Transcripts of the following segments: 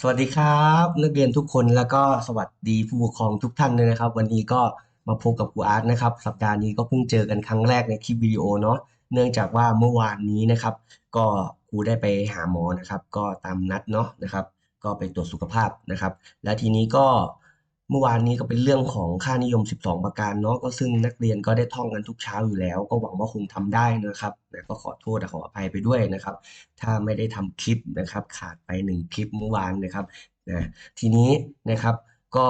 สวัสดีครับ นักเรียนทุกคนแล้วก็สวัสดีผู้ปกครองทุกท่านด้วยนะครับ วันนี้ก็มาพบกับครูอาร์ตนะครับ สัปดาห์นี้ก็เพิ่งเจอกันครั้งแรกในคลิปวิดีโอเนาะเนื่องจากว่าเมื่อวานนี้นะครับ ก็ครูได้ไปหาหมอนะครับ ก็ตามนัดเนาะนะครับ ก็ไปตรวจสุขภาพนะครับ และทีนี้ก็ เมื่อวานนี้ก็เป็นเรื่องของค่านิยม 12 ประการเนาะก็ซึ่งนักเรียนก็ได้ท่องกันทุกเช้าอยู่แล้ว ก็หวังว่าคงทำได้นะครับนะก็ขอโทษและขออภัยไปด้วยนะครับ ถ้าไม่ได้ทำคลิปนะครับ ขาดไปหนึ่งคลิปเมื่อวานนะครับนะทีนี้นะครับก็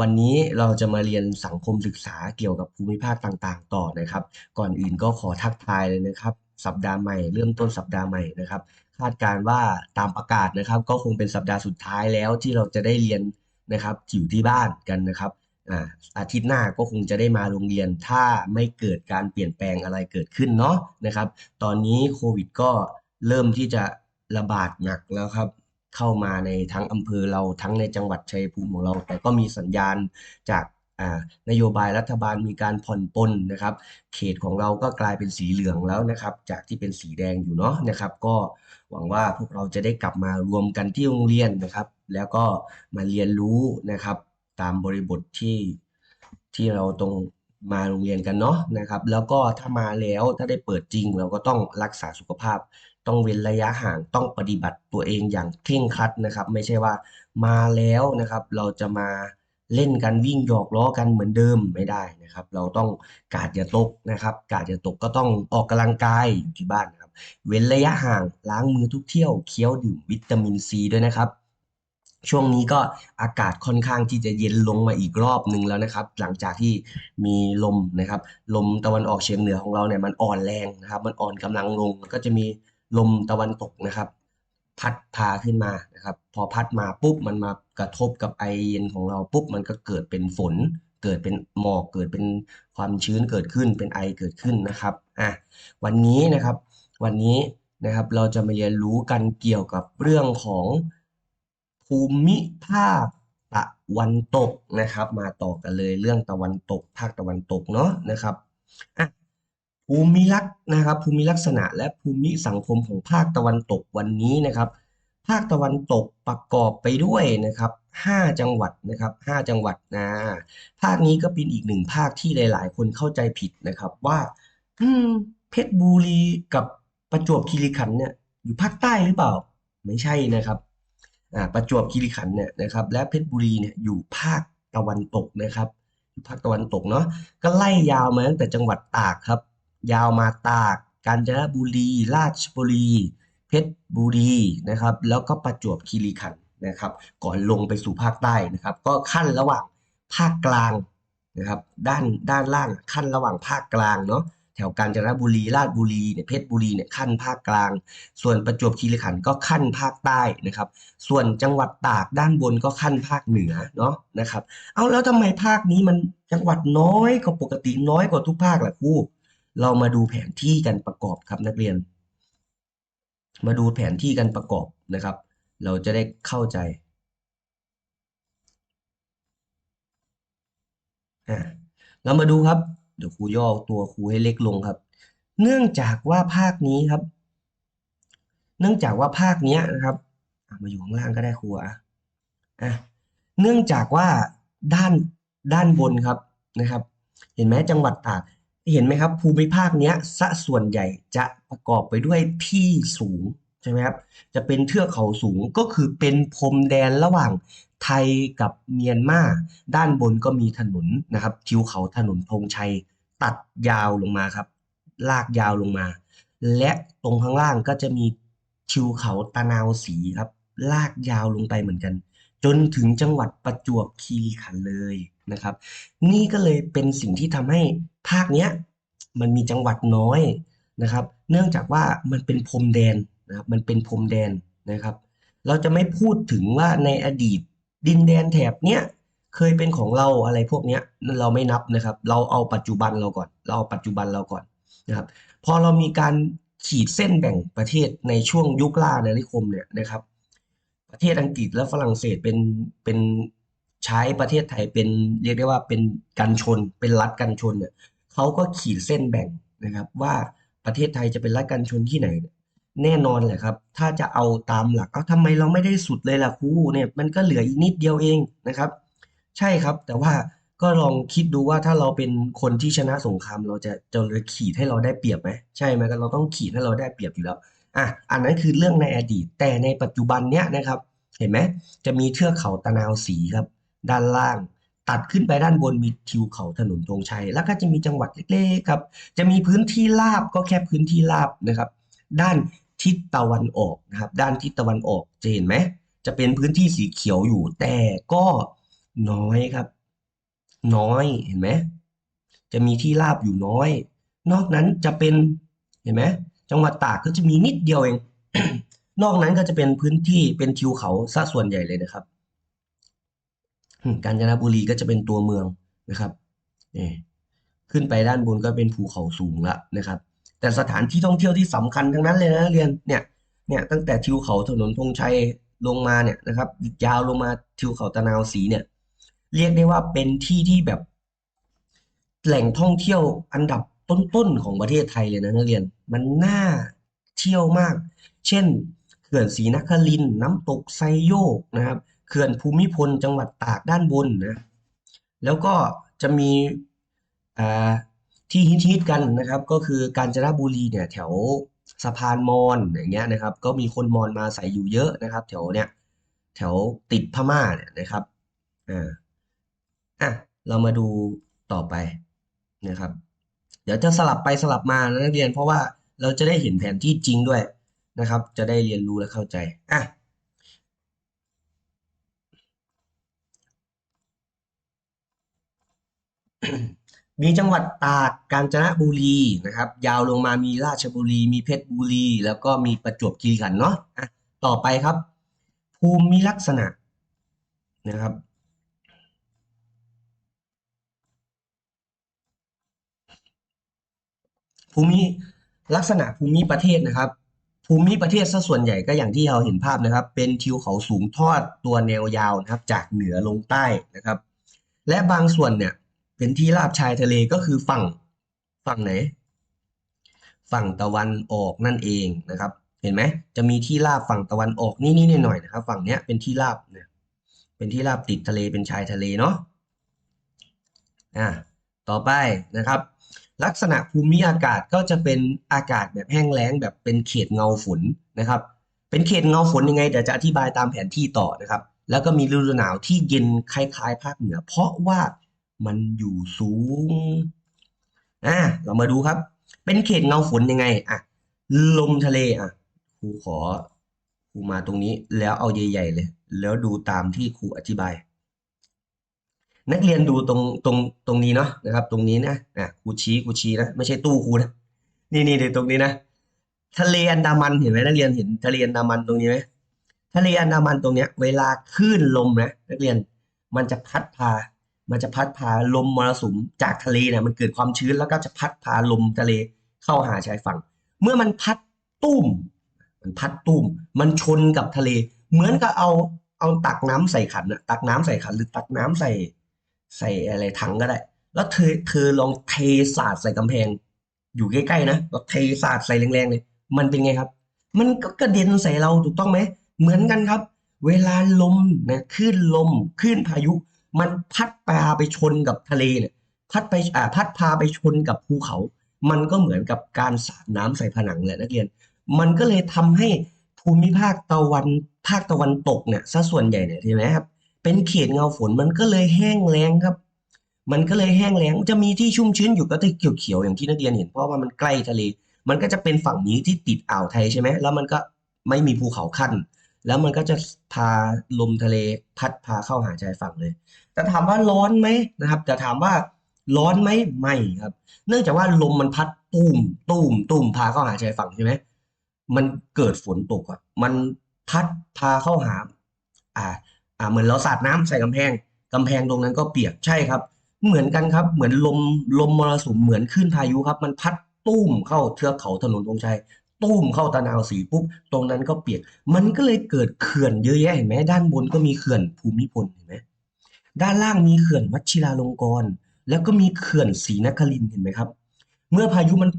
วันนี้เราจะมาเรียนสังคมศึกษาเกี่ยวกับภูมิภาคต่างๆ ต่อนะครับ ก่อนอื่นก็ขอทักทายเลยนะครับ สัปดาห์ใหม่เริ่มต้นสัปดาห์ใหม่นะครับ คาดการณ์ว่าตามประกาศนะครับ ก็คงเป็นสัปดาห์สุดท้ายแล้วที่เราจะได้เรียน นะครับอยู่ที่บ้านกันนะครับอ่าอาทิตย์หน้าก็คงจะได้มาโรงเรียน ถ้าไม่เกิดการเปลี่ยนแปลงอะไรเกิดขึ้นเนาะนะครับ ตอนนี้โควิดก็เริ่มที่จะระบาดหนักแล้วครับ เข้ามาในทั้งอำเภอเราทั้งในจังหวัดชัยภูมิของเรา แต่ก็มีสัญญาณจากอ่านโยบายรัฐบาลมีการผ่อนปลนนะครับ เขตของเราก็กลายเป็นสีเหลืองแล้วนะครับ จากที่เป็นสีแดงอยู่เนาะนะครับ ก็หวังว่าพวกเราจะได้กลับมารวมกันที่โรงเรียนนะครับ แล้วก็มาเรียนรู้นะครับ ตามบริบทที่ที่เราต้องมาโรงเรียนกันเนาะนะครับ แล้วก็ถ้ามาแล้วถ้าได้เปิดจริง เราก็ต้องรักษาสุขภาพ ต้องเว้นระยะห่างต้องปฏิบัติตัวเองอย่างเคร่งครัดนะครับ ไม่ใช่ว่ามาแล้วนะครับ เราจะมาเล่นกันวิ่งหยอกล้อกันเหมือนเดิมไม่ได้นะครับ เราต้องกาดอย่าตกนะครับ กาดอย่าตกก็ต้องออกกำลังกายอยู่ที่บ้านนะครับ เว้นระยะห่างล้างมือทุกเที่ยวเคี้ยวดื่มวิตามินซีด้วยนะครับ ช่วงนี้ก็อากาศค่อนข้างที่จะเย็นลงมาอีกรอบหนึ่งแล้วนะครับ หลังจากที่มีลมนะครับ ลมตะวันออกเฉียงเหนือของเราเนี่ยมันอ่อนแรงนะครับ มันอ่อนกำลังลงก็จะมีลมตะวันตกนะครับ พัดพาขึ้นมานะครับ พอพัดมาปุ๊บมันมากระทบกับไอเย็นของเราปุ๊บมันก็เกิดเป็นฝน เกิดเป็นหมอกเกิดเป็นความชื้นเกิดขึ้นเป็นไอเกิดขึ้นนะครับอะวันนี้นะครับ วันนี้นะครับเราจะมาเรียนรู้กันเกี่ยวกับเรื่องของ ภูมิภาคตะวันตกนะครับ มาต่อกันเลยเรื่องตะวันตก ภาคตะวันตกเนาะนะครับอะภูมิลักษณ์นะครับ ภูมิลักษณะและภูมิสังคมของภาคตะวันตกวันนี้นะครับ ภาคตะวันตกประกอบไปด้วยนะครับห้าจังหวัดนะครับห้าจังหวัดนะภาคนี้ก็เป็นอีกหนึ่งภาคที่หลาย ๆ คนเข้าใจผิดนะครับว่าอืมเพชรบุรีกับประจวบคีรีขันธ์เนี่ยอยู่ภาคใต้หรือเปล่า ไม่ใช่นะครับ ประจวบคีรีขันเนี่ยนะครับและเพชรบุรีเนี่ยอยู่ภาคตะวันตกนะครับอยู่ภาคตะวันตกเนาะก็ไล่ยาวมาตั้งแต่จังหวัดตากครับ ยาวมาตาก กาญจนบุรี ราชบุรี เพชรบุรีนะครับ แล้วก็ประจวบคีรีขันนะครับ ก่อนลงไปสู่ภาคใต้นะครับ ก็ขั้นระหว่างภาคกลางนะครับ ด้านด้านล่างขั้นระหว่างภาคกลางเนาะ แถวกาญจนบุรีราชบุรีเนี่ยเพชรบุรีเนี่ยขั้นภาคกลาง ส่วนประจวบคีรีขันธ์ก็ขั้นภาคใต้นะครับ ส่วนจังหวัดตากด้านบนก็ขั้นภาคเหนือเนาะนะครับ เอาแล้วทำไมภาคนี้มันจังหวัดน้อยกว่าปกติน้อยกว่าทุกภาคล่ะครูเรามาดูแผนที่กันประกอบครับนักเรียน มาดูแผนที่กันประกอบนะครับ เราจะได้เข้าใจอ่าเรามาดูครับ เดี๋ยวครูย่อตัวครูให้เล็กลงครับ เนื่องจากว่าภาคนี้ครับ เนื่องจากว่าภาคเนี้ยนะครับมาอยู่ข้างล่างก็ได้ครูอะอะเนื่องจากว่าด้านด้านบนครับนะครับ เห็นไหมจังหวัดตากเห็นไหมครับ ภูมิภาคเนี้ยสะส่วนใหญ่จะประกอบไปด้วยที่สูง ใช่ไหมครับจะเป็นเทือกเขาสูงก็คือเป็นพรมแดนระหว่างไทยกับเมียนมาด้านบนก็มีถนนนะครับทิวเขาถนนธงชัยตัดยาวลงมาครับ ลากยาวลงมา และตรงข้างล่างก็จะมีทิวเขาตะนาวศรีครับ ลากยาวลงไปเหมือนกัน จนถึงจังหวัดประจวบคีรีขันธ์เลยนะครับ นี่ก็เลยเป็นสิ่งที่ทำให้ภาคเนี้ยมันมีจังหวัดน้อยนะครับ เนื่องจากว่ามันเป็นพรมแดน นะครับมันเป็นพรมแดนนะครับ เราจะไม่พูดถึงว่าในอดีตดินแดนแถบเนี้ยเคยเป็นของเราอะไรพวกเนี้ยเราไม่นับนะครับ เราเอาปัจจุบันเราก่อน เราเอาปัจจุบันเราก่อนนะครับ พอเรามีการขีดเส้นแบ่งประเทศในช่วงยุคล่าอาณานิคมเนี่ยนะครับ ประเทศอังกฤษและฝรั่งเศสเป็นเป็นใช้ประเทศไทยเป็นเรียกได้ว่าเป็นกันชน เป็นรัฐกันชนเนี่ยเขาก็ขีดเส้นแบ่งนะครับ ว่าประเทศไทยจะเป็นรัฐกันชนที่ไหน แน่นอนแหละครับ ถ้าจะเอาตามหลัก เอาทำไมเราไม่ได้สุดเลยล่ะครูเนี่ยมันก็เหลืออีกนิดเดียวเองนะครับ ใช่ครับ แต่ว่าก็ลองคิดดูว่าถ้าเราเป็นคนที่ชนะสงครามเราจะจะเลยขีดให้เราได้เปรียบไหมใช่ไหมก็เราต้องขีดให้เราได้เปรียบอยู่แล้วอะอันนั้นคือเรื่องในอดีต แต่ในปัจจุบันเนี้ยนะครับ เห็นไหมจะมีเทือกเขาตะนาวศรีครับ ด้านล่างตัดขึ้นไปด้านบนมีทิวเขาถนนธงชัย แล้วก็จะมีจังหวัดเล็กๆครับ จะมีพื้นที่ราบก็แค่พื้นที่ราบนะครับ ด้าน ทิศตะวันออกนะครับ ด้านทิศตะวันออกจะเห็นไหมจะเป็นพื้นที่สีเขียวอยู่แต่ก็น้อยครับ น้อยเห็นไหมจะมีที่ราบอยู่น้อย นอกนั้นจะเป็นเห็นไหมจังหวัดตากก็จะมีนิดเดียวเอง นอกนั้นก็จะเป็นพื้นที่เป็นทิวเขาซะส่วนใหญ่เลยนะครับกาญจนบุรีก็จะเป็นตัวเมืองนะครับนี่ขึ้นไปด้านบนก็เป็นภูเขาสูงละนะครับ แต่สถานที่ท่องเที่ยวที่สำคัญทั้งนั้นเลยนะเรียนเนี่ยเนี่ยตั้งแต่ทิวเขาถนนธงชัยลงมาเนี่ยนะครับยาวลงมาทิวเขาตะนาวศรีเนี่ย เรียกได้ว่าเป็นที่ที่แบบ แหล่งท่องเที่ยวอันดับต้นๆของประเทศไทยเลยนะนักเรียน มันน่าเที่ยวมาก เช่นเขื่อนศรีนครินน้ำตกไซโยกนะครับเขื่อนภูมิพลจังหวัดตากด้านบนนะแล้วก็จะมี ที่ฮิตๆกันนะครับก็คือกาญจนบุรีเนี่ยแถวสะพานมอญอย่างเงี้ยนะครับ ก็มีคนมอญมาอาศัยอยู่เยอะนะครับ แถวเนี้ยแถวติดพม่าเนี่ยนะครับอ่าอะเรามาดูต่อไปนะครับ เดี๋ยวจะสลับไปสลับมานะนักเรียนเพราะว่าเราจะได้เห็นแผนที่จริงด้วยนะครับ จะได้เรียนรู้และเข้าใจอะมี มีจังหวัดตาก กาญจนบุรีนะครับ ยาวลงมามีราชบุรี มีเพชรบุรี แล้วก็มีประจวบคีรีขันธ์เนาะอะต่อไปครับ ภูมิลักษณะนะครับ ภูมิลักษณะภูมิประเทศนะครับ ภูมิประเทศซะส่วนใหญ่ก็อย่างที่เราเห็นภาพนะครับ เป็นทิวเขาสูงทอดตัวแนวยาวนะครับ จากเหนือลงใต้นะครับ และบางส่วนเนี่ย เป็นที่ราบชายทะเลก็คือฝั่งฝั่งไหน ฝั่งตะวันออกนั่นเองนะครับ เห็นไหมจะมีที่ราบฝั่งตะวันออกนี่นี่หน่อยนะครับ ฝั่งเนี้ยเป็นที่ราบเนี่ยเป็นที่ราบติดทะเลเป็นชายทะเลเนาะอ่าต่อไปนะครับ ลักษณะภูมิอากาศก็จะเป็นอากาศแบบแห้งแล้งแบบเป็นเขตเงาฝนนะครับ เป็นเขตเงาฝนยังไงเดี๋ยวจะอธิบายตามแผนที่ต่อนะครับ แล้วก็มีฤดูหนาวที่เย็นคล้ายๆภาคเหนือ เพราะว่า มันอยู่สูงอ่าเรามาดูครับ เป็นเขตเงาฝนยังไงอะลมทะเลอะครูขอครูมาตรงนี้แล้วเอาใหญ่ๆเลย แล้วดูตามที่ครูอธิบาย นักเรียนดูตรงตรงตรงนี้เนาะนะครับ ตรงนี้นะอะครูชี้ครูชี้นะไม่ใช่ตู้ครูนะนี่นี่เดี๋ยวตรงนี้นะทะเลอันดามันเห็นไหมนักเรียนเห็นทะเลอันดามันตรงนี้ไหมทะเลอันดามันตรงเนี้ย เวลาคลื่นลมนะนักเรียนมันจะพัดพา มันจะพัดพาลมมรสุมจากทะเลเนี่ยมันเกิดความชื้นแล้วก็จะพัดพาลมทะเลเข้าหาชายฝั่ง เมื่อมันพัดตุ้ม มันพัดตุ้ม มันชนกับทะเล เหมือนกับเอาเอาตักน้ำใส่ขันอะตักน้ำใส่ขันหรือตักน้ำใส่ใส่อะไรถังก็ได้ แล้วเธอเธอลองเทสาดใส่กำแพง อยู่ใกล้ๆนะเราเทสาดใส่แรงๆเลย มันเป็นไงครับ มันก็กระเด็นใส่เราถูกต้องไหม เหมือนกันครับ เวลาลมนะคลื่นลมคลื่นพายุ มันพัดพาไปชนกับทะเลเนี่ยพัดไปอ่าพัดพาไปชนกับภูเขา มันก็เหมือนกับการสาดน้ำใส่ผนังแหละนักเรียน มันก็เลยทำให้ภูมิภาคตะวันภาคตะวันตกเนี่ยซะส่วนใหญ่เนี่ยเห็นไหมครับเป็นเขตเงาฝนมันก็เลยแห้งแล้งครับ มันก็เลยแห้งแล้งจะมีที่ชุ่มชื้นอยู่ก็ที่เขียวๆอย่างที่นักเรียนเห็นเพราะว่ามันใกล้ทะเล มันก็จะเป็นฝั่งนี้ที่ติดอ่าวไทยใช่ไหมแล้วมันก็ไม่มีภูเขาขั้น แล้วมันก็จะพาลมทะเลพัดพาเข้าหาชายฝั่งเลยแต่ถามว่าร้อนไหมนะครับแต่ถามว่าร้อนไหมไม่ครับ เนื่องจากว่าลมมันพัดตูมตูมตูมพาเข้าหาชายฝั่งใช่ไหมมันเกิดฝนตกอะมันพัดพาเข้าหา อ่า อ่า เหมือนเราสาดน้ำใส่กำแพงกำแพงตรงนั้นก็เปียกใช่ครับ เหมือนกันครับ เหมือนลมลมมรสุมเหมือนคลื่นพายุครับ มันพัดตุ้มเข้าเทือกเขาถนนธงชัย ตุ้มเข้าตะนาวศรีปุ๊บตรงนั้นก็เปียก มันก็เลยเกิดเขื่อนเยอะแยะเห็นไหมด้านบนก็มีเขื่อนภูมิพลเห็นไหมด้านล่างมีเขื่อนวชิราลงกรณ์แล้วก็มีเขื่อนศรีนครินเห็นไหมครับ เมื่อพายุมัน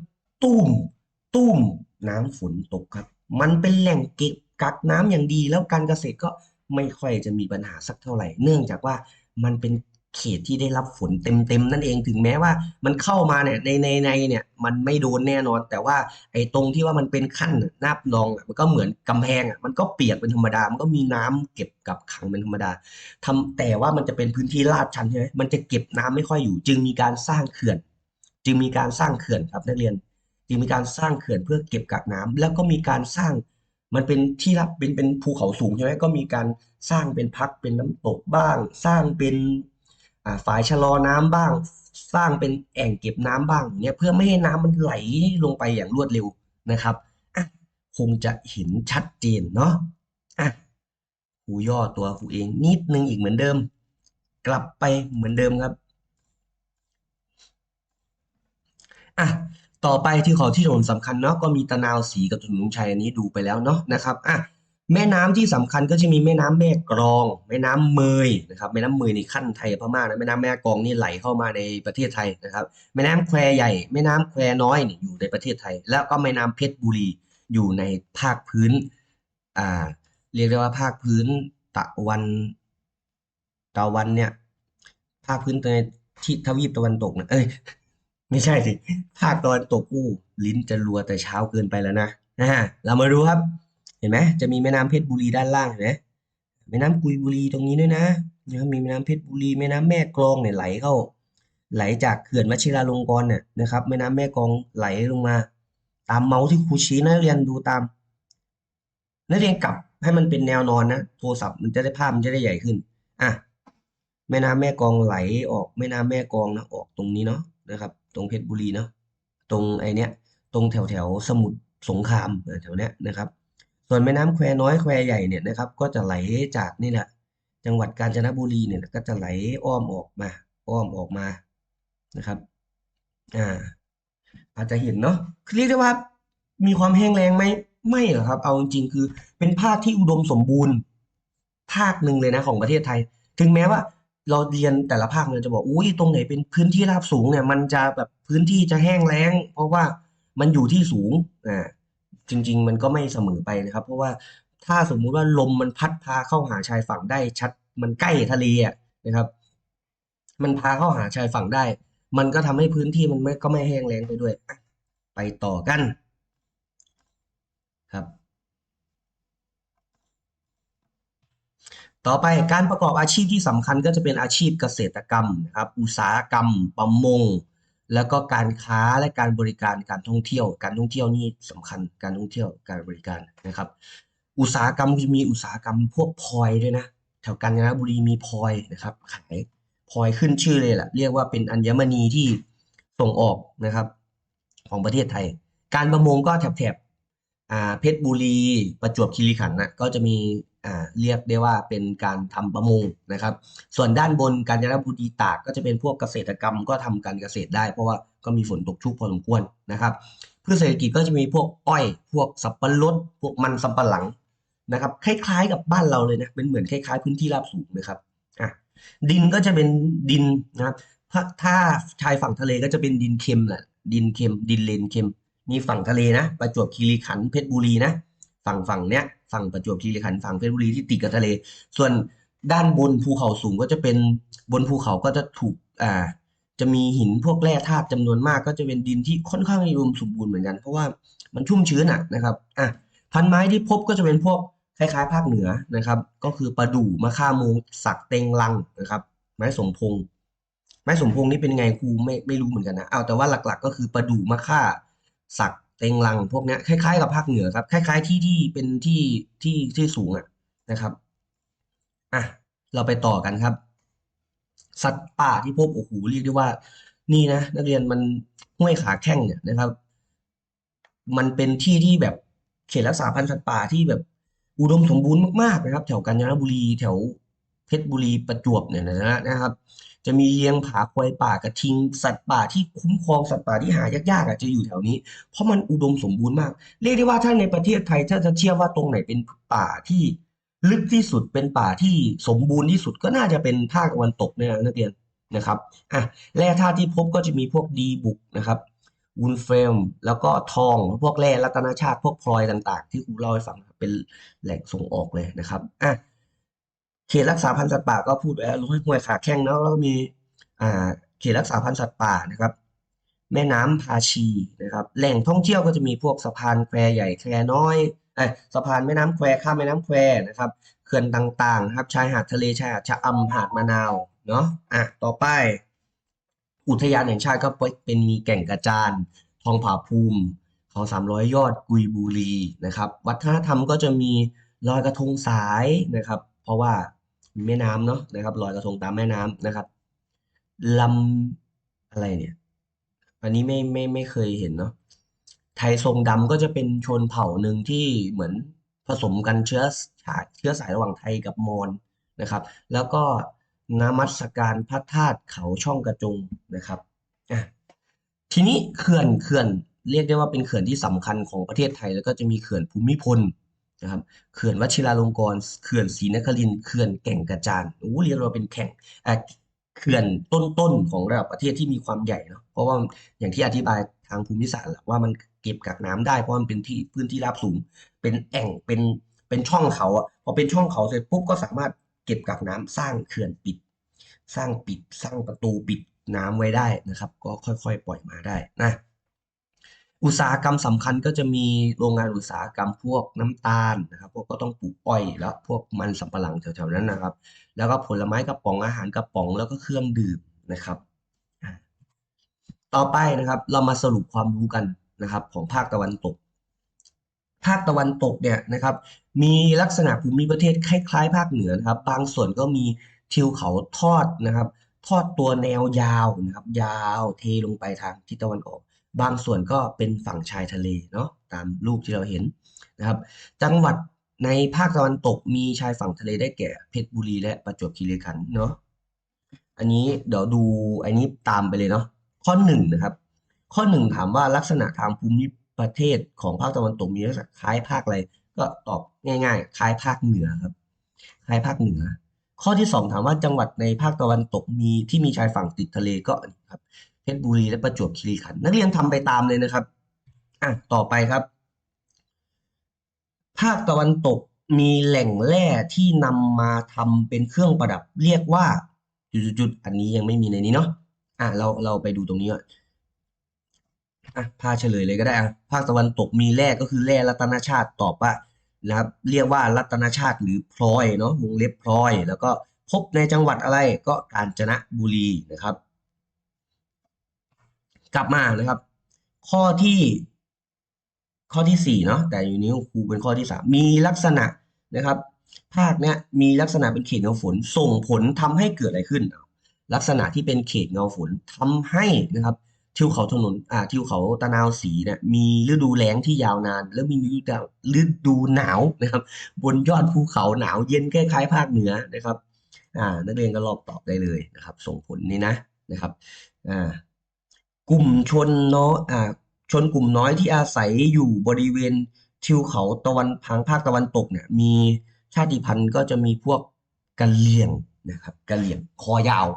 ตุ้มตุ้มน้ำฝนตกครับ มันเป็นแหล่งเก็บกักน้ำอย่างดี แล้วการเกษตรก็ไม่ค่อยจะมีปัญหาสักเท่าไหร่ เนื่องจากว่ามันเป็น เขตที่ได้รับฝนเต็มๆนั่นเองถึงแม้ว่ามันเข้ามาเนี่ยในในในเนี่ยมันไม่โดนแน่นอน แต่ว่าไอ้ตรงที่ว่ามันเป็นขั้นนาบรองมันก็เหมือนกำแพงอะมันก็เปียกเป็นธรรมดา มันก็มีน้ำเก็บกับขังเป็นธรรมดาทำแต่ว่ามันจะเป็นพื้นที่ลาดชันใช่ไหมมันจะเก็บน้ำไม่ค่อยอยู่ จึงมีการสร้างเขื่อน จึงมีการสร้างเขื่อนครับนักเรียน จึงมีการสร้างเขื่อนเพื่อเก็บกักน้ำแล้วก็มีการสร้างมันเป็นที่รับเป็นเป็นภูเขาสูงใช่ไหมก็มีการสร้างเป็นพักเป็นน้ำตกบ้าง สร้างเป็น ฝายชะลอน้ำบ้าง สร้างเป็นแอ่งเก็บน้ำบ้างอย่างเงี้ยเพื่อไม่ให้น้ำมันไหลลงไปอย่างรวดเร็วนะครับอะคงจะเห็นชัดเจนเนาะอะครูย่อตัวครูเองนิดนึงอีกเหมือนเดิม กลับไปเหมือนเดิมครับอะต่อไปที่ขอที่ถนนสำคัญเนาะก็มีตะนาวศรีกับถนนชัยอันนี้ดูไปแล้วเนาะนะครับอะ แม่น้ำที่สำคัญก็จะมีแม่น้ำแม่กลอง แม่น้ำเมยนะครับแม่น้ำเมยนี่ขั้นไทยพม่านะแม่น้ำแม่กลองนี่ไหลเข้ามาในประเทศไทยนะครับ แม่น้ำแควใหญ่ แม่น้ำแควน้อยนี่อยู่ในประเทศไทย แล้วก็แม่น้ำเพชรบุรีอยู่ในภาคพื้นอ่าเรียกได้ว่าภาคพื้นตะวันตะวันเนี่ยภาคพื้นในที่ทวีปตะวันตกนะเอ้ยไม่ใช่สิภาคตะวันตกอู้ลิ้นจะรัวแต่เช้าเกินไปแล้วนะนะฮะเรามาดูครับ เห็นไหมจะมีแม่น้ำเพชรบุรีด้านล่างเห็นไหมแม่น้ำกุยบุรีตรงนี้ด้วยนะนะครับมีแม่น้ำเพชรบุรีแม่น้ำแม่กลองเนี่ยไหลเข้า ไหลจากเขื่อนวชิราลงกรณ์เนี่ยนะครับแม่น้ำแม่กลองไหลลงมา ตามเมาส์ที่ครูชี้นะนักเรียนดูตาม นักเรียนกลับให้มันเป็นแนวนอนนะโทรศัพท์มันจะได้ภาพมันจะได้ใหญ่ขึ้นอะแม่น้ำแม่กลองไหลออกแม่น้ำแม่กลองนะออกตรงนี้เนาะนะครับ ตรงเพชรบุรีเนาะตรงไอเนี้ยตรงแถวแถวสมุทรสงครามแถวเนี้ยนะครับ ส่วนแม่น้ำแควน้อยแควใหญ่เนี่ยนะครับ ก็จะไหลจากนี่แหละ จังหวัดกาญจนบุรีเนี่ยก็จะไหลอ้อมออกมา อ้อมออกมานะครับ อ่า อาจจะเห็นเนาะคือเรียกได้ว่า มีความแห้งแล้งไหมไม่หรอกครับ เอาจริงๆคือ เป็นภาคที่อุดมสมบูรณ์ ภาคหนึ่งเลยนะของประเทศไทย ถึงแม้ว่า เราเรียนแต่ละภาคเนี่ยจะบอกอุ้ยตรงไหนเป็นพื้นที่ราบสูงเนี่ย มันจะแบบพื้นที่จะแห้งแล้ง เพราะว่ามันอยู่ที่สูงอ่า จริง ๆ มันก็ไม่เสมอไปนะครับ เพราะว่าถ้าสมมุติว่าลมมันพัดพาเข้าหาชายฝั่งได้ชัดมันใกล้ทะเลอะนะครับ มันพาเข้าหาชายฝั่งได้ มันก็ทำให้พื้นที่มันไม่ก็ไม่แห้งแล้งไปด้วย ไปต่อกันครับ ต่อไปการประกอบอาชีพที่สำคัญก็จะเป็นอาชีพเกษตรกรรมนะครับ อุตสาหกรรมประมง แล้วก็การค้าและการบริการการท่องเที่ยว การท่องเที่ยวนี่สำคัญการท่องเที่ยวการบริการนะครับ อุตสาหกรรมจะมีอุตสาหกรรมพวกพลอยด้วยนะแถวกาญจนบุรีมีพลอยนะครับขายพลอยขึ้นชื่อเลยแหละเรียกว่าเป็นอัญมณีที่ส่งออกนะครับ ของประเทศไทย การประมงก็แถบๆอ่าเพชรบุรีประจวบคีรีขันธ์นะก็จะมี เรียกได้ว่าเป็นการทำประมงนะครับ ส่วนด้านบนกาญจนบุรีตากก็จะเป็นพวกเกษตรกรรมก็ทำการเกษตรได้ เพราะว่าก็มีฝนตกชุกพอสมควรนะครับพืชเศรษฐกิจก็จะมีพวกอ้อย พวกสับปะรดพวกมันสำปะหลังนะครับ คล้ายๆกับบ้านเราเลยนะเป็นเหมือนคล้ายๆพื้นที่ราบสูงนะครับอะดินก็จะเป็นดินนะครับถ้าถ้าชายฝั่งทะเลก็จะเป็นดินเค็มแหละดินเค็มดินเลนเค็มนี่ฝั่งทะเลนะประจวบคีรีขันธ์เพชรบุรีนะ ฝั่งฝั่งเนี้ยฝั่งประจวบคีรีขันธ์ฝั่งเพชรบุรีที่ติดกับทะเล ส่วนด้านบนภูเขาสูงก็จะเป็นบนภูเขาก็จะถูกอ่าจะมีหินพวกแร่ธาตุจำนวนมาก ก็จะเป็นดินที่ค่อนข้างอุดมสมบูรณ์เหมือนกัน เพราะว่ามันชุ่มชื้นอะนะครับอะพันไม้ที่พบก็จะเป็นพวกคล้ายๆ ภาคเหนือนะครับ ก็คือประดู่มะค่าโมงสักเต็งลังนะครับ ไม้สมพงไม้สมพงนี่เป็นไงครูไม่ไม่รู้เหมือนกันนะเอาแต่ว่าหลักๆ ก็คือประดู่มะค่าสัก เต็งลังพวกนี้คล้ายๆกับภาคเหนือครับ คล้าย ๆ ที่ที่เป็นที่ที่ที่สูงอะนะครับอะเราไปต่อกันครับ สัตว์ป่าที่พบโอ้โหเรียกได้ว่า นี่นะนักเรียนมันห้วยขาแข้งเนี่ยนะครับ มันเป็นที่ที่แบบเขตรักษาพันธุ์สัตว์ป่าที่แบบอุดมสมบูรณ์มากๆนะครับ แถวกาญจนบุรีแถวเพชรบุรีประจวบเนี่ยนะนะครับ จะมีเลี้ยงผาควายป่ากระทิง สัตว์ป่าที่คุ้มครองสัตว์ป่าที่หายากๆอะจะอยู่แถวนี้ เพราะมันอุดมสมบูรณ์มาก เรียกได้ว่าถ้าในประเทศไทยถ้าจะเชื่อว่าตรงไหนเป็นป่าที่ลึกที่สุดเป็นป่าที่สมบูรณ์ที่สุดก็น่าจะเป็นภาคตะวันตกเนี่ยนักเรียนนะครับอะแร่ธาตุที่พบก็จะมีพวกดีบุกนะครับวูลเฟมแล้วก็ทองพวกแร่รัตนชาติพวกพลอยต่าง ๆ ที่ครูเล่าให้ฟังเป็นแหล่งส่งออกเลยนะครับอะ เขตรักษาพันธุ์สัตว์ป่าก็พูดไปแล้วห้วยห้วยขาแข้งเนาะแล้วก็มีอ่าเขตรักษาพันธุ์สัตว์ป่านะครับ แม่น้ำพาชีนะครับ แหล่งท่องเที่ยวก็จะมีพวกสะพานแควใหญ่แควน้อยเอ้สะพานแม่น้ำแควข้ามแม่น้ำแควนะครับเขื่อนต่างๆนะครับชายหาดทะเลชายหาดชะอำหาดมะนาวเนาะอะต่อไป อุทยานแห่งชาติก็เป็นมีแก่งกระจานทองผาภูมิเขาสามร้อยยอดกุยบุรีนะครับ วัฒนธรรมก็จะมีลอยกระทงสายนะครับ เพราะว่า แม่น้ำเนาะนะครับลอยกระทงตามแม่น้ำนะครับลำอะไรเนี่ย อันนี้ไม่ไม่ไม่เคยเห็นเนาะไทยทรงดำก็จะเป็นชนเผ่าหนึ่งที่เหมือนผสมกันเชื้อสายเชื้อสายระหว่างไทยกับมอญนะครับ แล้วก็นมัสการพระธาตุเขาช่องกระจงนะครับทีนี้เขื่อนเขื่อนเรียกได้ว่าเป็นเขื่อนที่สำคัญของประเทศไทย แล้วก็จะมีเขื่อนภูมิพล นะครับเขื่อนวชิราลงกรณ์เขื่อนศรีนครินเขื่อนแก่งกระจานโอ้เรียกว่าเป็นแข่งเขื่อนต้นๆของระดับประเทศที่มีความใหญ่เนาะเพราะว่าอย่างที่อธิบายทางภูมิศาสตร์ว่ามันเก็บกักน้ำได้เพราะมันเป็นที่พื้นที่ราบสูง เป็นแอ่งเป็นเป็นช่องเขาอะพอเป็นช่องเขาเสร็จปุ๊บก็สามารถเก็บกักน้ำสร้างเขื่อนปิด สร้างปิดสร้างประตูปิดน้ำไว้ได้นะครับ ก็ค่อยๆ ปล่อยมาได้นะ อุตสาหกรรมสำคัญก็จะมีโรงงานอุตสาหกรรมพวกน้ำตาลนะครับพวกก็ต้องปลูกอ้อยแล้วพวกมันสำปะหลังแถวๆนั้นนะครับ แล้วก็ผลไม้กระป๋องอาหารกระป๋องแล้วก็เครื่องดื่มนะครับ ต่อไปนะครับเรามาสรุปความรู้กันนะครับ ของภาคตะวันตก ภาคตะวันตกเนี่ยนะครับ มีลักษณะภูมิประเทศคล้ายๆ ภาคเหนือนะครับ บางส่วนก็มีทิวเขาทอดนะครับ ทอดตัวแนวยาวนะครับ ยาวเทลงไปทางทิศตะวันออก บางส่วนก็เป็นฝั่งชายทะเลเนาะตามรูปที่เราเห็นนะครับ จังหวัดในภาคตะวันตกมีชายฝั่งทะเลได้แก่เพชรบุรีและประจวบคีรีขันธ์เนาะอันนี้เดี๋ยวดูอันนี้ตามไปเลยเนาะข้อหนึ่งนะครับ ข้อหนึ่งถามว่าลักษณะทางภูมิประเทศของภาคตะวันตกมีลักษณะคล้ายภาคอะไรก็ตอบง่าย ๆ คล้ายภาคเหนือครับ คล้ายภาคเหนือ ข้อที่สองถามว่าจังหวัดในภาคตะวันตกมีที่มีชายฝั่งติดทะเลก็ครับ ชรบุรีและประจวบคีรีขันธ์นักเรียนทำไปตามเลยนะครับอะต่อไปครับ ภาคตะวันตกมีแหล่งแร่ที่นำมาทำเป็นเครื่องประดับเรียกว่าจุดๆอันนี้ยังไม่มีในนี้เนาะอะเราเราไปดูตรงนี้ก่อนอะพาเฉลยเลยก็ได้อะภาคตะวันตกมีแร่ก็คือแร่รัตนชาติตอบว่านะครับเรียกว่ารัตนชาติหรือพลอยเนาะวงเล็บพลอย แล้วก็พบในจังหวัดอะไรก็กาญจนบุรีนะครับ กลับมานะครับ ข้อที่ ข้อที่สี่เนาะแต่อยู่นี้ครูเป็นข้อที่สามมีลักษณะนะครับ ภาคเนี้ยมีลักษณะเป็นเขตเงาฝน ส่งผลทำให้เกิดอะไรขึ้น ลักษณะที่เป็นเขตเงาฝนทำให้นะครับทิวเขาถนนอ่าทิวเขาตะนาวศีเนี่ยมีฤดูแล้งที่ยาวนาน แล้วมีฤดูฤดูหนาวนะครับ บนยอดภูเขาหนาวเย็นคล้ายๆภาคเหนือนะครับ อ่า นักเรียนก็ลอกตอบได้เลยนะครับ ส่งผลนี่นะนะครับ อ่า กลุ่มชนเนาะอ่าชนกลุ่มน้อยที่อาศัยอยู่บริเวณทิวเขาตะวันทางภาคตะวันตกเนี่ยมีชาติพันธุ์ก็จะมีพวกกะเหรี่ยงนะครับกะเหรี่ยงคอยาว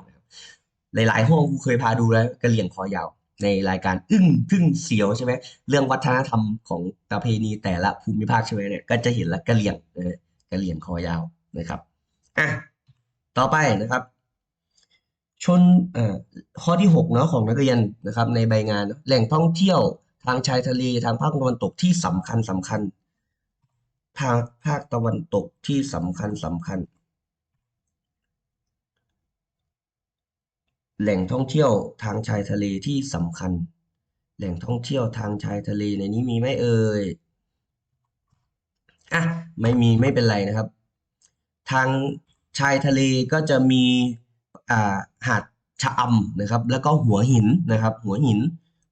หลาย ๆ ห้องครูเคยพาดูแล้วกะเหรี่ยงคอยาว ในรายการอึ้งทึ่งเสียวใช่ไหมเรื่องวัฒนธรรมของประเพณีแต่ละภูมิภาคใช่ไหมเนี่ยก็จะเห็นละกะเหรี่ยงเออกะเหรี่ยงคอยาวนะครับอะต่อไปนะครับ ชนอ่อข้อที่หกเนาะของนักเรียนนะครับในใบงานแหล่งท่องเที่ยวทางชายทะเลทางภาคตะวันตกที่สำคัญสำคัญทางภาคตะวันตกที่สำคัญสำคัญ แหล่งท่องเที่ยวทางชายทะเลที่สำคัญ แหล่งท่องเที่ยวทางชายทะเลในนี้มีไหมเอ่ยอะไม่มีไม่เป็นไรนะครับ ทางชายทะเลก็จะมี หาดชะอำนะครับ แล้วก็หัวหินนะครับ หัวหิน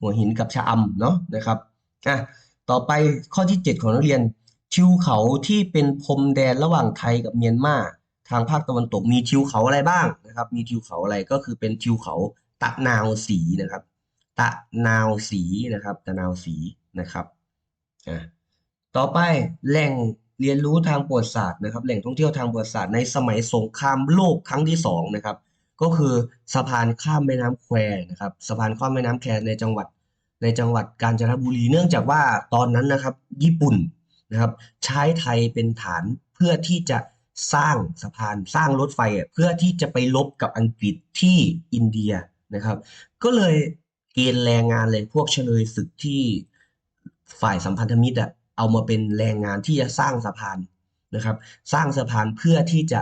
หัวหินกับชะอำเนาะนะครับอะต่อไปข้อที่เจ็ดของนักเรียน ทิวเขาที่เป็นพรมแดนระหว่างไทยกับเมียนมาทางภาคตะวันตกมีทิวเขาอะไรบ้างนะครับ มีทิวเขาอะไรก็คือเป็นทิวเขาตะนาวสีนะครับ ตะนาวสีนะครับ ตะนาวสีนะครับอะต่อไปแหล่งเรียนรู้ทางประวัติศาสตร์นะครับ แหล่งท่องเที่ยวทางประวัติศาสตร์ในสมัยสงครามโลกครั้งที่สองนะครับ ก็คือสะพานข้ามแม่น้ำแควนะครับสะพานข้ามแม่น้ำแควในจังหวัดในจังหวัดกาญจนบุรี เนื่องจากว่าตอนนั้นนะครับญี่ปุ่นนะครับใช้ไทยเป็นฐานเพื่อที่จะสร้างสะพานสร้างรถไฟเพื่อที่จะไปลบกับอังกฤษที่อินเดียนะครับ ก็เลยเกณฑ์แรงงานเลยพวกเฉลยศึกที่ฝ่ายสัมพันธมิตรอะเอามาเป็นแรงงานที่จะสร้างสะพานนะครับ สร้างสะพานเพื่อที่จะ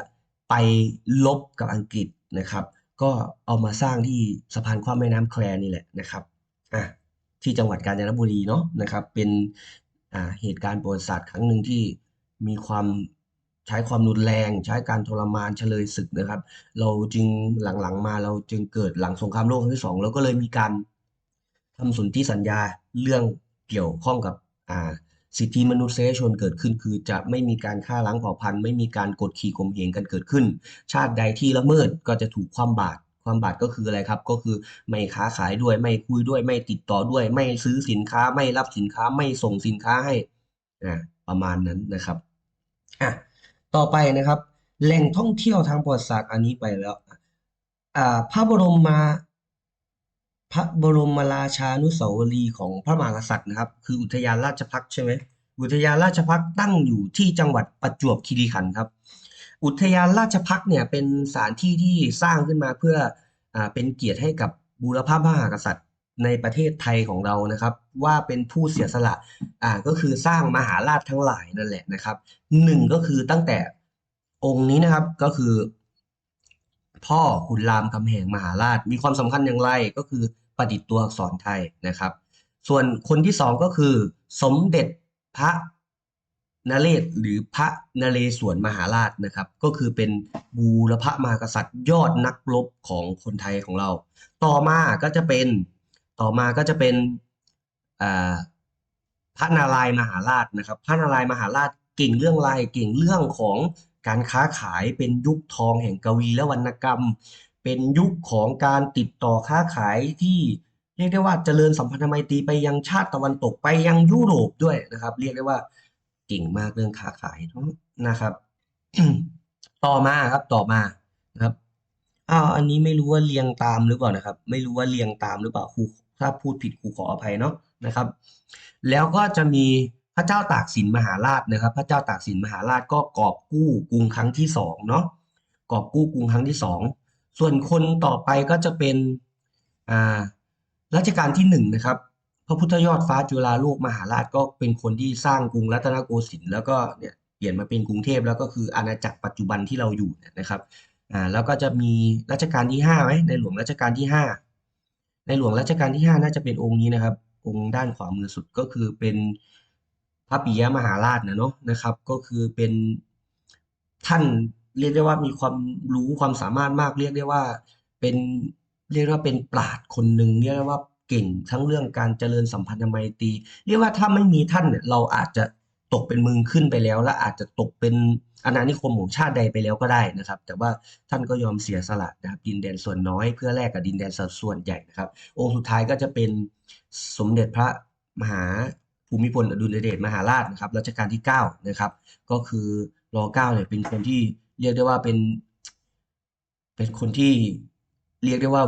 ไปลบกับอังกฤษ นะครับ ก็เอามาสร้างที่สะพานข้ามแม่น้ำแควนี่แหละนะครับอะที่จังหวัดกาญจนบุรีเนาะนะครับ เป็นอ่าเหตุการณ์ประวัติศาสตร์ครั้งหนึ่งที่มีความใช้ความรุนแรง ใช้การทรมานเฉลยศึกนะครับ เราจึงหลังๆมาเราจึงเกิดหลังสงครามโลกครั้งที่สองเราก็เลยมีการทำสนธิสัญญาเรื่องเกี่ยวข้องกับอ่า สิทธิมนุษยชนเกิดขึ้น คือจะไม่มีการฆ่าล้างเผ่าพันธุ์ ไม่มีการกดขี่ข่มเหงกันเกิดขึ้น ชาติใดที่ละเมิดก็จะถูกความบาตรความบาตรก็คืออะไรครับ ก็คือไม่ค้าขายด้วย ไม่คุยด้วย ไม่ติดต่อด้วย ไม่ซื้อสินค้า ไม่รับสินค้า ไม่ส่งสินค้าให้อ่าประมาณนั้นนะครับอะต่อไปนะครับ แหล่งท่องเที่ยวทางประวัติศาสตร์อันนี้ไปแล้วอ่าพระบรมมา พระบรมราชานุสาวรีย์ของพระมหากษัตริย์นะครับ คืออุทยานราชภัฏใช่ไหมอุทยานราชภัฏตั้งอยู่ที่จังหวัดประจวบคีรีขันธ์ครับ อุทยานราชภัฏเนี่ยเป็นสถานที่ที่สร้างขึ้นมาเพื่ออเป็นเกียรติให้กับบูรพมหากษัตริย์ในประเทศไทยของเรานะครับ ว่าเป็นผู้เสียสละอ่าก็คือสร้างมหาราชทั้งหลายนั่นแหละนะครับหนึ่งก็คือตั้งแต่องค์นี้นะครับก็คือ พ่อขุนรามคำแหงมหาราช มีความสำคัญอย่างไรก็คือประดิษฐ์ตัวอักษรไทยนะครับ ส่วนคนที่สองก็คือ สมเด็จพระนเรศหรือพระนเรศวรมหาราชนะครับ ก็คือเป็นบูรพมหากษัตริย์ยอดนักรบของคนไทยของเรา ต่อมาก็จะเป็นต่อมาก็จะเป็นพระนารายณ์มหาราชนะครับ พระนารายณ์มหาราชเก่งเรื่องอะไรเก่งเรื่องของ การค้าขายเป็นยุคทองแห่งกวีและวรรณกรรม เป็นยุคของการติดต่อค้าขายที่เรียกได้ว่าเจริญสัมพันธไมตรีไปยังชาติตะวันตกไปยังยุโรปด้วยนะครับ เรียกได้ว่าเก่งมากเรื่องค้าขายนะครับ ต่อมาครับต่อมานะครับอ้าวอันนี้ไม่รู้ว่าเรียงตามหรือเปล่านะครับ ไม่รู้ว่าเรียงตามหรือเปล่าครูถ้าพูดผิดครูขออภัยเนาะนะครับ แล้วก็จะมี ระเจ้าตากสินมหาราชนะครับ พระเจ้าตากสินมหาราชก็กอบกู้กรุงครั้งที่สองเนาะกอบกู้กรุงครั้งที่สองส่วนคนต่อไปก็จะเป็นอ่ารัชกาลที่หนึ่งนะครับ พระพุทธยอดฟ้าจุฬาโลกมหาราชก็เป็นคนที่สร้างกรุงรัตนโกสินทร์แล้วก็เนี่ยเปลี่ยนมาเป็นกรุงเทพแล้วก็คืออาณาจักรปัจจุบันที่เราอยู่เนี่ยนะครับอ่าแล้วก็จะมีรัชกาลที่ห้าไหมในหลวงรัชกาลที่ห้าในหลวงรัชกาลที่ห้าน่าจะเป็นองค์นี้นะครับ องค์ด้านขวามือสุดก็คือเป็น พระปิยมหาราชนะเนาะนะครับ ก็คือเป็นท่านเรียกได้ว่ามีความรู้ความสามารถมาก เรียกได้ว่าเป็นเรียกว่าเป็นปราชญ์คนหนึ่งเรียกได้ว่าเก่งทั้งเรื่องการเจริญสัมพันธไมตรีเรียกว่าถ้าไม่มีท่านเนี่ยเราอาจจะตกเป็นมืองขึ้นไปแล้ว และอาจจะตกเป็นอาณานิคมของชาติใดไปแล้วก็ได้นะครับ แต่ว่าท่านก็ยอมเสียสละนะครับดินแดนส่วนน้อยเพื่อแลกกับดินแดนส่วนใหญ่นะครับ องค์สุดท้ายก็จะเป็นสมเด็จพระมหา ภูมิพลอดุลยเดชมหาราชนะครับรัชกาลที่เก้านะครับ ก็คือรอเก้าเนี่ยเป็นคนที่เรียกได้ว่าเป็น เป็นคนที่เรียกได้ว่า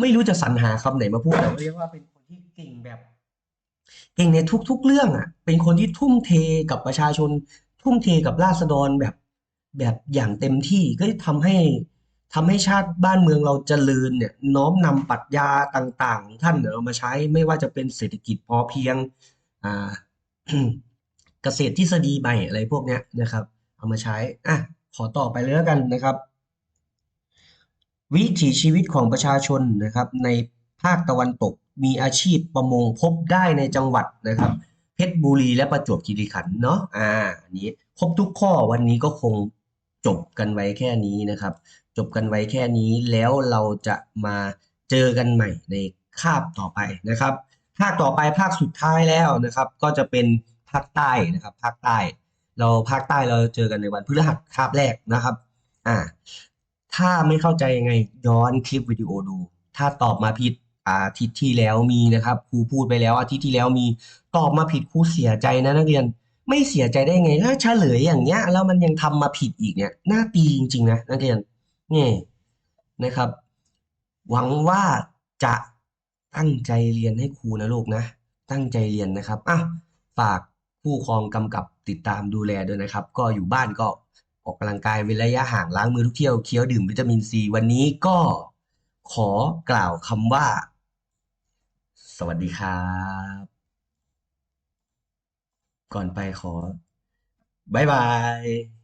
ไม่รู้จะสรรหาคำไหนมาพูดแต่ว่าเรียกว่าเป็นคนที่เก่งแบบ เก่งในทุก ๆ เรื่องอะ เป็นคนที่ทุ่มเทกับประชาชน ทุ่มเทกับราษฎรแบบแบบอย่างเต็มที่ก็ทำให้ทำให้ชาติบ้านเมืองเราเจริญเนี่ยน้อมนำปรัชญาต่างๆของท่านเนี่ยเอามาใช้ไม่ว่าจะเป็นเศรษฐกิจพอเพียงอ่า เกษตรทฤษฎีใหม่อะไรพวกเนี้ยนะครับ เอามาใช้อะขอต่อไปเลยแล้วกันนะครับ วิถีชีวิตของประชาชนนะครับ ในภาคตะวันตกมีอาชีพประมงพบได้ในจังหวัดนะครับ เพชรบุรีและประจวบคีรีขันธ์เนาะอ่าอันนี้ครบทุกข้อวันนี้ก็คงจบกันไว้แค่นี้นะครับ จบกันไว้แค่นี้แล้วเราจะมาเจอกันใหม่ในคาบต่อไปนะครับ ภาคต่อไปภาคสุดท้ายแล้วนะครับ ก็จะเป็นภาคใต้นะครับ ภาคใต้ เราภาคใต้เราเจอกันในวันพฤหัสคาบแรกนะครับ อ่า ถ้าไม่เข้าใจยังไงย้อนคลิปวิดีโอดู ถ้าตอบมาผิดอาทิตย์ที่แล้วมีนะครับครูพูดไปแล้วอาทิตย์ที่แล้วมีตอบมาผิดครูเสียใจนะนักเรียนไม่เสียใจได้ไงถ้าเฉลยอย่างเงี้ย แล้วมันยังทำมาผิดอีกเนี่ยน่าตีจริงๆนะนักเรียนนี่นะครับ หวังว่าจะ ตั้งใจเรียนให้ครูนะลูกนะ ตั้งใจเรียนนะครับอะฝากผู้ปกครองกำกับติดตามดูแลด้วยนะครับ ก็อยู่บ้านก็ออกกำลังกายเว้นระยะห่างล้างมือทุกเที่ยวเคี้ยวดื่มวิตามินซีวันนี้ก็ขอกล่าวคำว่า สวัสดีครับ ก่อนไปขอบายบาย